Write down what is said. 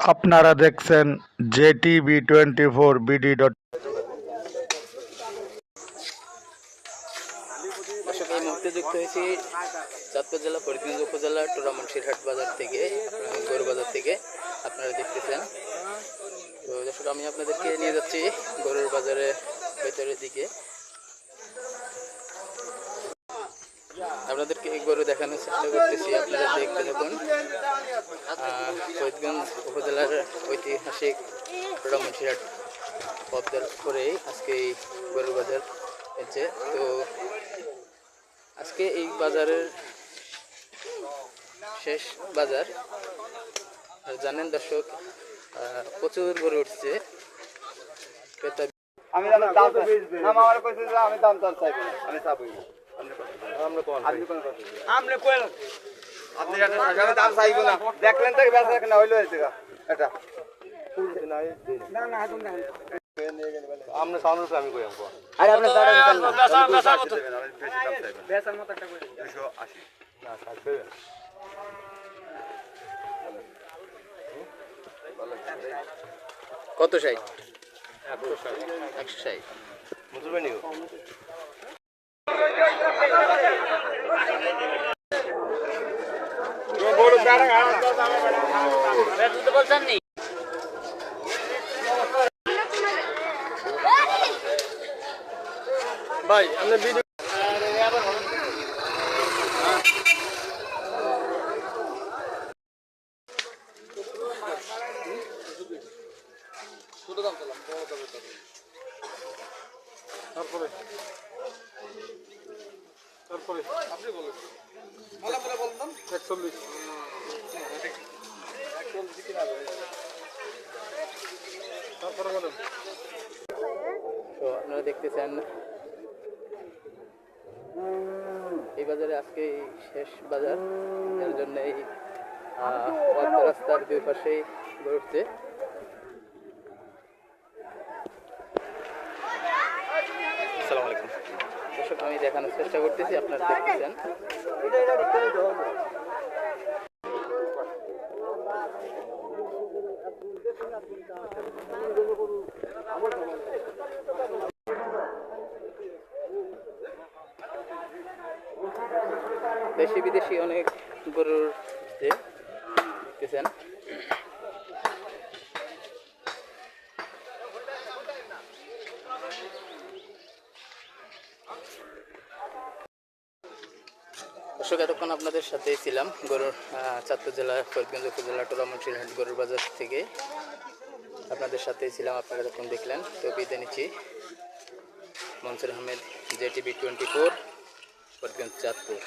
আপনারা দেখছেন JTV twenty four BD dot যুক্ত হয়েছি চাঁদপুর জেলা ফরিদগঞ্জ উপজেলা টোরামনশিরহাট বাজার থেকে গরু বাজার থেকে আপনারা দেখতেছেন। তো দর্শক, আমি আপনাদেরকে নিয়ে যাচ্ছি গরুর বাজারে ভেতরের দিকে। আপনাদেরকে গরু দেখানোর চেষ্টা করতেছি, আপনারা দেখতে থাকুন। ফরিদগঞ্জ উপজেলার ঐতিহাসিক টোরামনশিরহাট পদ্মার পরেই আজকে এই গরুর বাজার হয়েছে। তো আজকে এই বাজারের শেষ বাজার। আর জানেন দর্শক প্রচুর গরু উঠছে। আমি আমি দাম না। আমি কোন আপনি কোন আপনি কোন আপনি দাম চাইব না। দেখলেন তো বেচা কেনা হইল হইছে এটা। না না হাতুন না আমরা সাউন্ড আমি কই আমকো আরে আপনি সাড়ে বেচা বেচা কত চাইবেন। মত একটা কই 280 না 60 কত ষাট? একশো ষাট। বুঝবে নিও ভাই আপনি ভিডিও তারপরে তারপরে আপনি বলেন। একচল্লিশ। তো আপনারা দেখতেছেন এই বাজারে আজকে শেষ বাজার এর জন্য এই রাস্তার দুই পাশেই গড়ে উঠছে। আসসালামু আলাইকুম। দর্শক আমি দেখানোর চেষ্টা করতেছি আপনারা দেখতেছেন। দেশি বিদেশি অনেক গরুর দেখতেছেন। দর্শক, এতক্ষণ আপনাদের সাথে ছিলাম গরুর চাঁদপুর জেলা ফরিদগঞ্জ উপজেলা টোলামনসিরহাট গরুর বাজার থেকে। আপনাদের সাথে ছিলাম, আপনারা এতক্ষণ দেখলেন, তো বিদায় নিচ্ছি। Mansur Ahmed, JTV twenty four Faridganj Chandpur.